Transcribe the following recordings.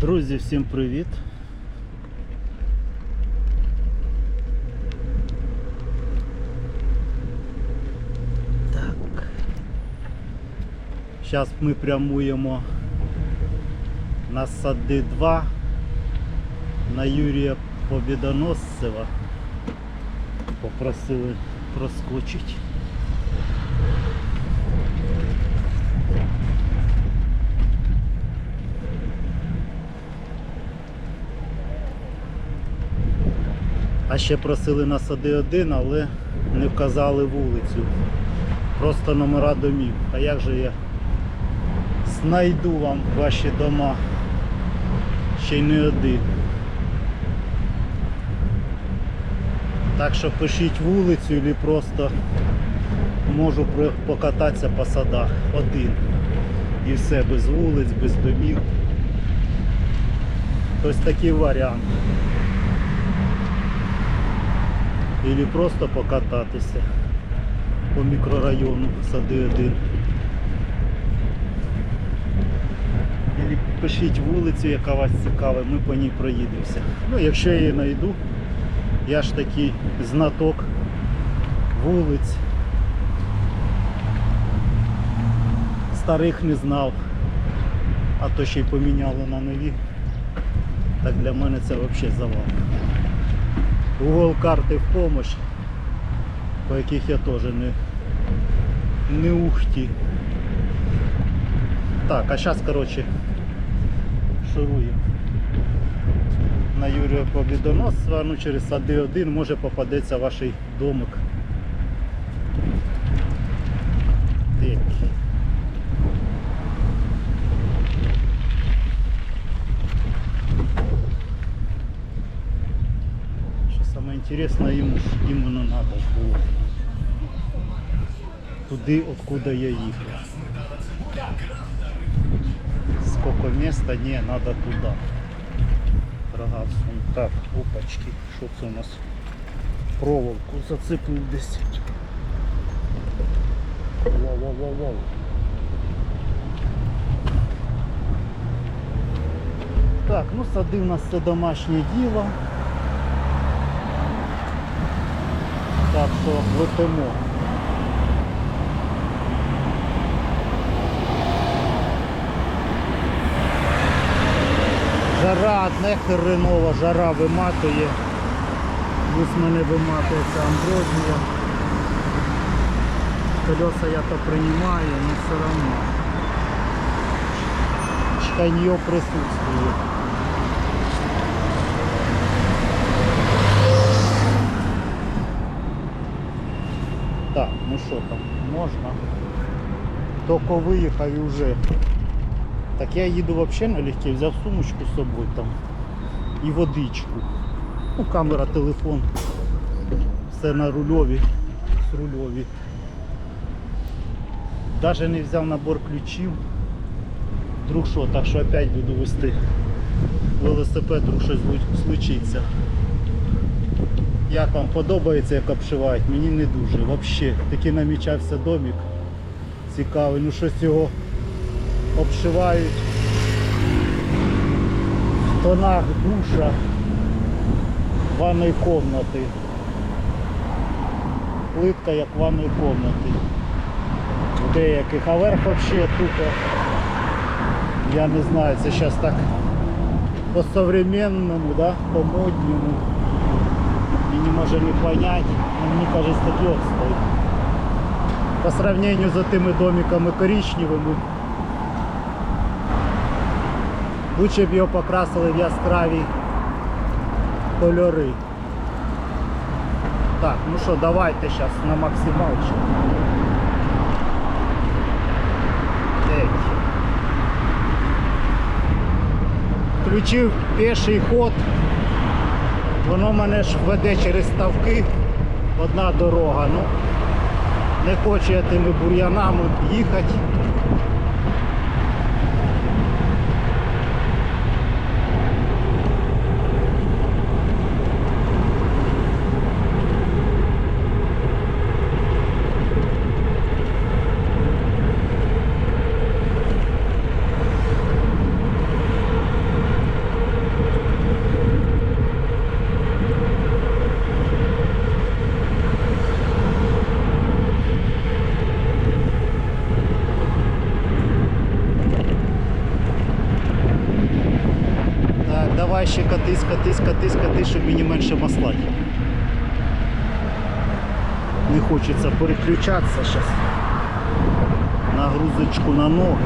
Друзі, всім привіт! Так. Зараз ми прямуємо на сади 2 на Юрія Побідоносцева. Попросили проскочити. А ще просили на сади 1, але не вказали вулицю. Просто номера домів. А як же я знайду вам ваші дома? Ще й не один. Так що пишіть вулицю і просто можу покататися по садах один. І все, без вулиць, без домів. Ось такий варіант. Или просто покататися по мікрорайону сади 1. Или пишіть вулицю, яка вас цікава, ми по ній проїдемося. Ну, якщо я її знайду, я ж такий знаток вулиць. Старих не знав, а то ще й поміняли на нові. Так для мене це взагалі завал. Google карти в помощь, по яких я теж не, не ухті. Так, а зараз, коротше, шуруємо. На Юрія Побідоносцева, ну через сади 1 може попадеться ваш домик. Так. Інтересне, йому ж надо ж було. Туди, откуда я їхав. Сколько места? Не, надо туда. Рога. Так, опачки. Що це у нас? Проволоку зацепив десь. Вау-вау-вау-вау. Так, ну сади у нас це домашнє діло. Так що летимо. Жара одне хренова, жара виматує. Плюс мене виматується амброзія. Колеса я то приймаю, але все одно. Чханье присутствує. Так, ну що там, можна. Тільки виїхав і вже. Так я їду взагалі налегке, взяв сумочку з собою там і водичку. Ну, камера, телефон. Все на рульові, з рульові. Даже не взяв набор ключів. Вдруг що, так що опять буду вести велосипед, вдруг щось случиться. Як вам подобається, як обшивають? Мені не дуже. Взагалі, такий намічався домик. Цікавий, ну щось його обшивають в тонах душа ванної комнати. Плитка як ванної комнати. В деяких, а верх взагалі тупо. Я не знаю, це зараз так по-современному, да? по-модному. Може не понять, но мені кажется такий отстой. По сравнению з тими домиками коричневими, Лучше б його покрасили в яскраві кольори. Так, ну що, давайте зараз на максималчик. Включив піший ход. Воно мене ж веде через ставки. Одна дорога. Ну, не хочу я тими бур'янами їхати. Катись, катись, катись, щоб мені менше маслати. Не хочеться переключатися зараз. Нагрузочку на ноги.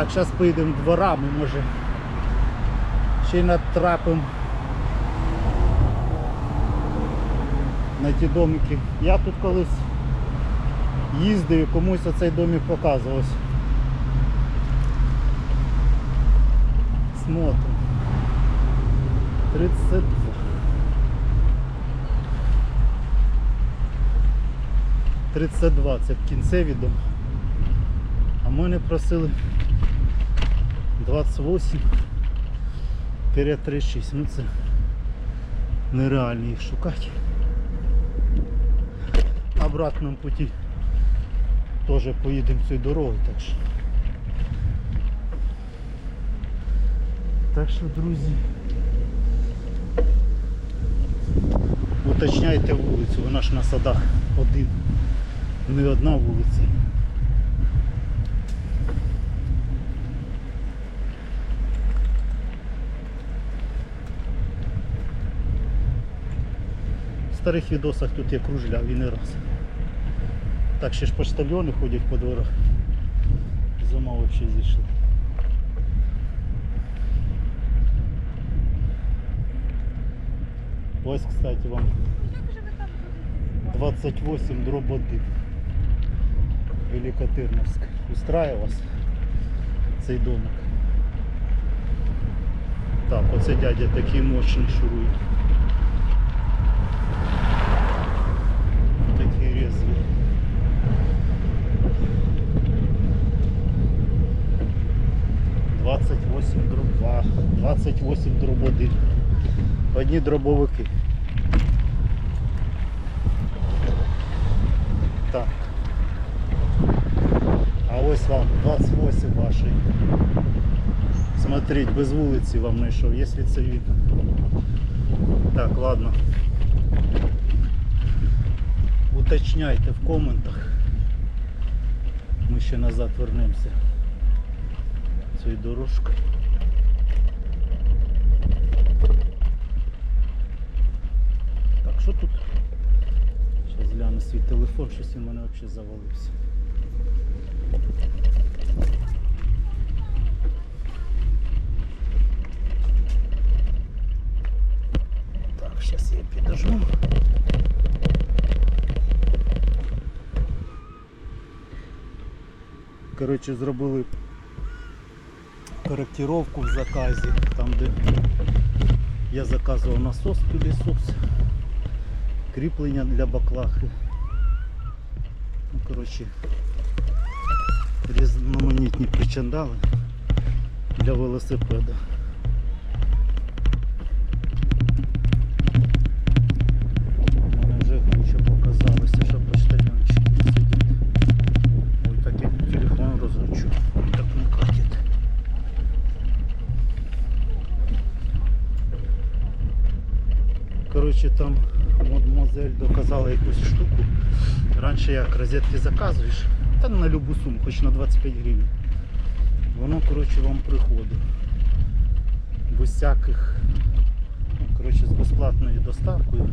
Так, зараз поїдемо дворами, може. Ще й натрапимо на ті домики. Я тут колись їздив і комусь оцей домик показувався. Смотрим. 32. Тридцять два, це кінцеві дом. А мене просили 28 перед 36. Ну це нереально їх шукати. Обратному путі теж поїдемо цією дорогою, так що. Так що, друзі, уточняйте вулицю, вона ж на садах один, не одна вулиця. Старих відосах тут я кружляв і не раз. Так ще ж поштальони ходять по дворах. З ума взагалі зійшли. Ось, кстати, вам 28 дроб 1. Великотырновск. Устраиває вас цей домик? Так, оце дядя такий мощний шурує. Такий резвий. Двадцять восемь дроб 2, 28 дроб 1. Одні дробовики. Так. А ось вам 28 ваший. Смотрите, без вулиці вам знайшов, якщо це він. Так, ладно. Уточняйте в коментах. Ми ще назад вернемося цією дорожкою. Що тут? Зараз гляну свій телефон, щось у мене взагалі завалився. Так, зараз я підожму. Коротше, зробили коректировку в заказі, там де я заказував насос пилісос, кріплення для баклахи. Ну, коротше, різноманітні причандали для велосипеда. Якусь штуку. Раніше як розетки заказуєш, та на любу суму, хоч на 25 гривень. Воно коротше вам приходить. Без всяких, ну, коротше, з безплатною доставкою.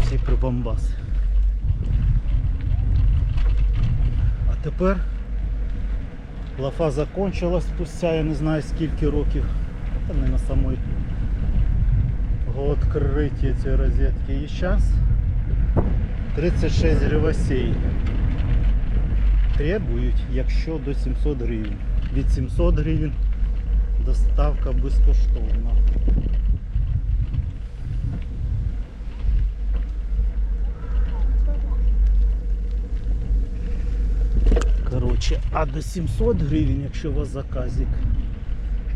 Всі прибамбаси. А тепер лафа закончилась спустя я не знаю скільки років. Та не на самої відкриття цієї розетки. І зараз 36 гривасей требують, якщо до 700 гривень. Від 700 гривень доставка безкоштовна. Коротше, а до 700 гривень, якщо у вас заказик,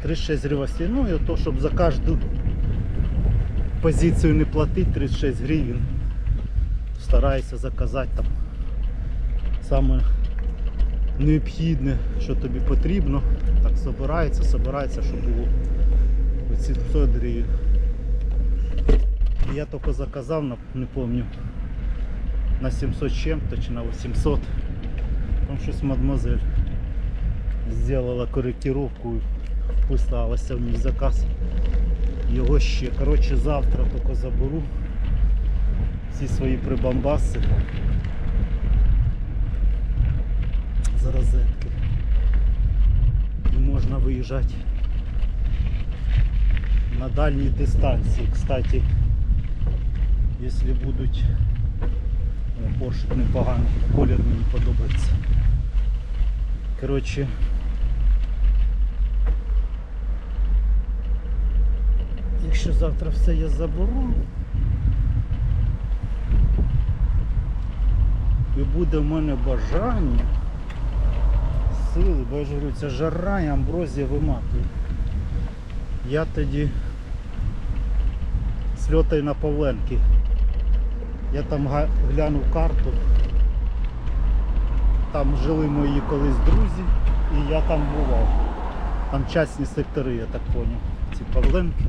36 гривасей. Ну і то, щоб за кожну позицію не платить 36 гривень. Стараюся заказати там саме необхідне, що тобі потрібно. Так збирається, збирається, щоб було 800 гривень. Я тільки заказав, не пам'ятаю, на 700 чим-то чи на 800. Там щось мадемуазель зробила коректировку і вписалася в мій заказ. Його ще. Коротше, завтра тільки заберу всі свої прибамбаси з розетки. І можна виїжджати на дальній дистанції. Кстати, якщо будуть Поршик непоганий, колір мені подобається. Коротше. Якщо завтра все я заберу. І буде в мене бажання, сили, бо я ж говорю, ця жара і амброзія виматує. Я тоді сльотаю на Павленки. Я там глянув карту. Там жили мої колись друзі і я там бував. Там частні сектори, я так поняв. Ці Павленки.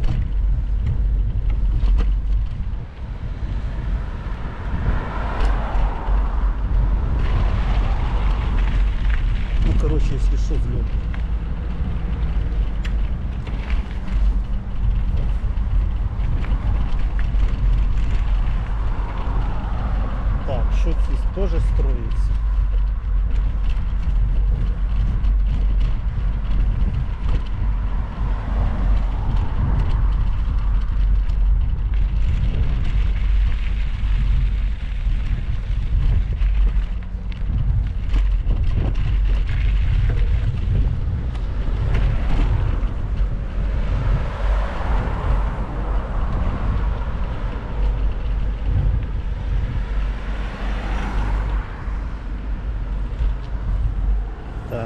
Если что, взлет. Так, что здесь тоже строится?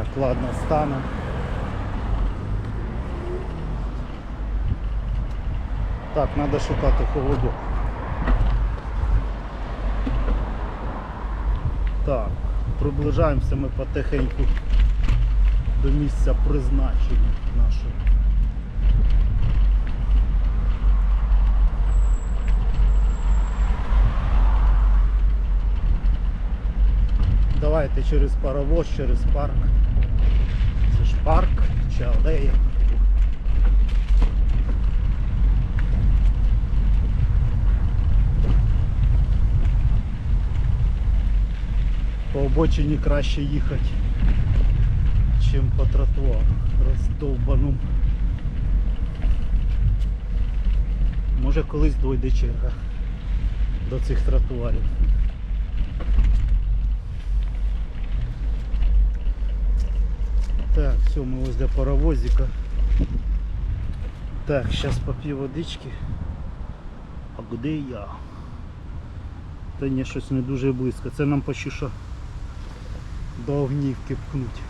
Так, ладно, стану. Так, треба шукати холодок. Так, приближаємося ми потихеньку до місця призначення нашого. Давайте через паровоз, через парк. Парк чи алея. По обочині краще їхати, чим по тротуару роздовбаному. Може колись дойде черга до цих тротуарів. Так, все, мы возле паровозика. Так, сейчас попью водички. А де я? Та ні, щось не дуже близько. Це нам почти що до огнівки пхнуть.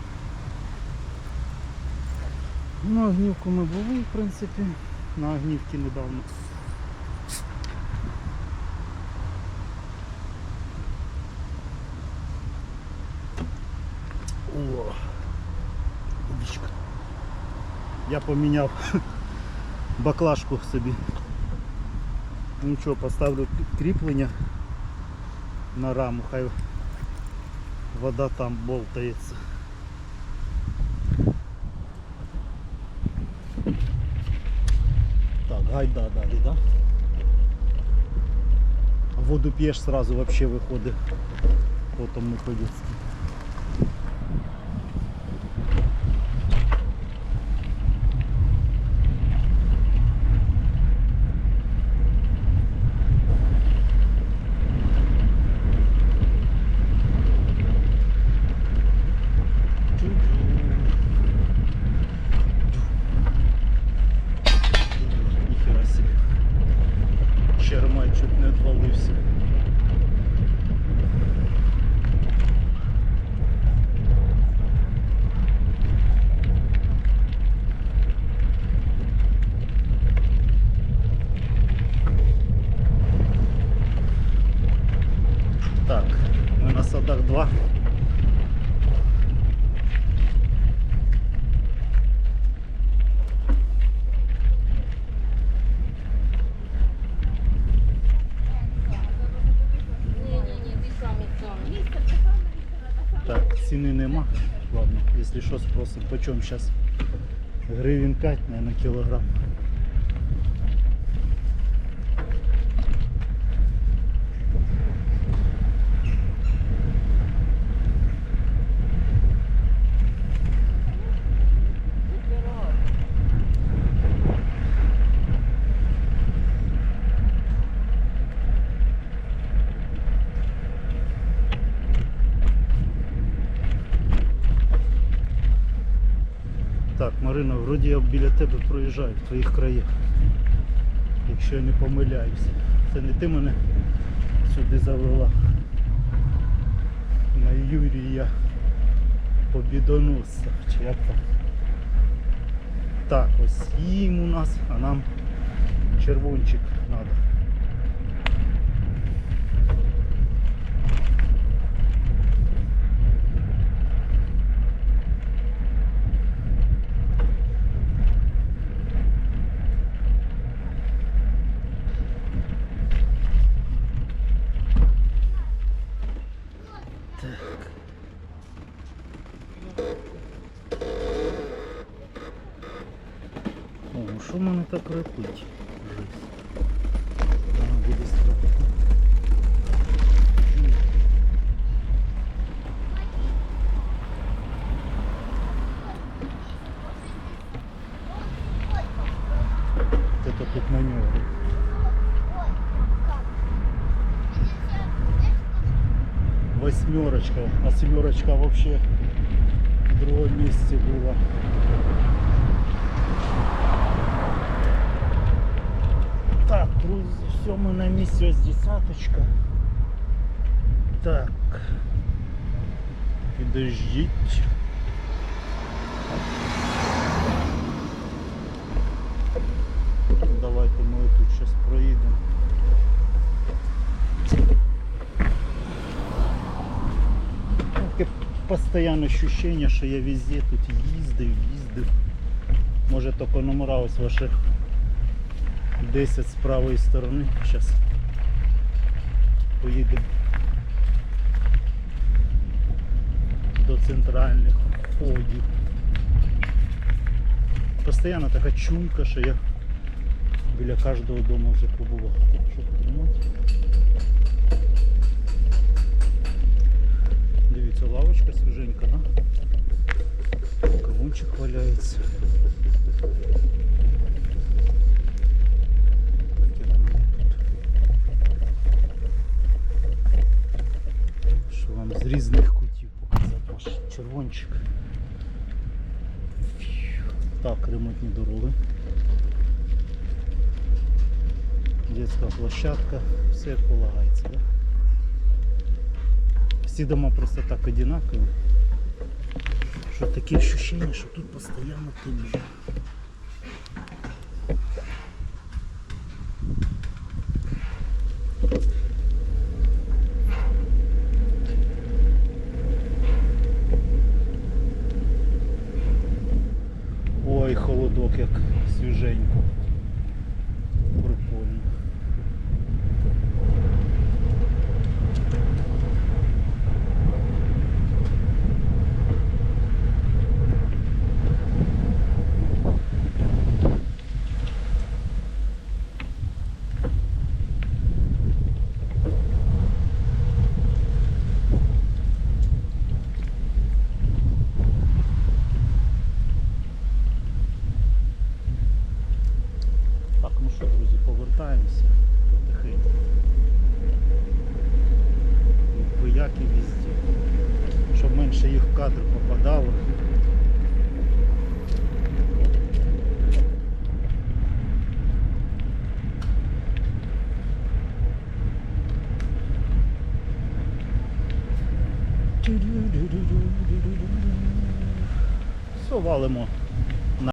На огнівку ми були, в принципі. На огнівці недавно. Я поміняв баклажку собі. Нічого, поставлю кріплення на раму, хай вода там болтається. Так, гайда далі, да? Воду п'єш сразу вообще виходить. Потом не по-людськи. Якщо що спросимо, по чому зараз? Гривень 5, наверное, кілограм. Так, Я біля тебе проїжджаю в твоїх краях. Якщо я не помиляюся. Це не ти мене сюди завела. На Юрія Побідоносця. Чи як там? Так, ось їм у нас, а нам червончик треба. Восьмерочка, а семерочка вообще в другом месте была. Так, друзі, все, ми на місці, ось десяточка. Так. Підождіть. Постійне ощущення, що я везде тут їздив, їздив. Може тільки номера ось ваші 10 з правої сторони. Зараз поїдемо до центральних входів. Постоянно така чуйка, що я біля кожного дому вже побував. Так, Що площадка, все як полагається, да? Всі дома просто так одинакові. Що таке відчуття, що тут постійно темно. Ой, холодок як свіженько. Прикольно. Так, ну що, друзі, повертаємося потихеньку. І як і везде. Щоб менше їх в кадр попадало. Все, валимо